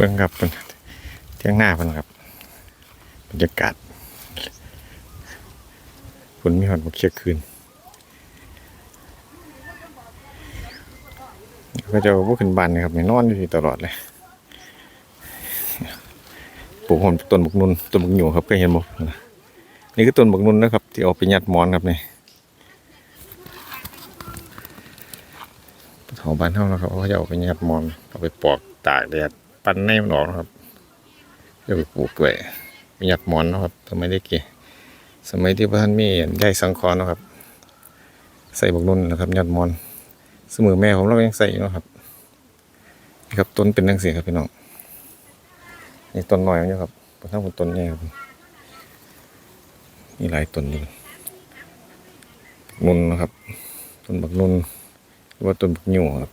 เบิ่งครับเพิ่นเที่ยงหน้าเพิ่นครับบรรยากาศฝนมีหอดบ่เคียคืนก็จะบ่ขึ้นบานนะครับนี่นอนอยู่ที่ตลอดเลยปลูกหอมต้นบกนุนต้นบกหนูครับเคยเห็นบ่นี่คือต้นบกนุนนะครับ ที่เอาไปยัดมอนครับนี่ของบ้านเฮานะครับเขาจะเอาไปยัดมอนเอาไปปอกตากแดด ปันในมันออกนะครับเดี๋ยวไปปลูกด้วยมียัดหมอนนะครับสมัยเด็กเกสมัยที่พระท่านมีได้สังครนะครับ ใส่บักนุ่นนะครับหยัดหมอนสมือแม่ผมเราก็ยังใส่อยู่นะครับนี่ครับต้นเป็นนังเสียครับพี่น้องนี่ต้นน้อยอยู่ครับทั้งหมดต้นใหญ่ครับมีหลายต้นอยู่บกนุนนะครับต้นบักนุนหรือว่าต้นบักหนูครับ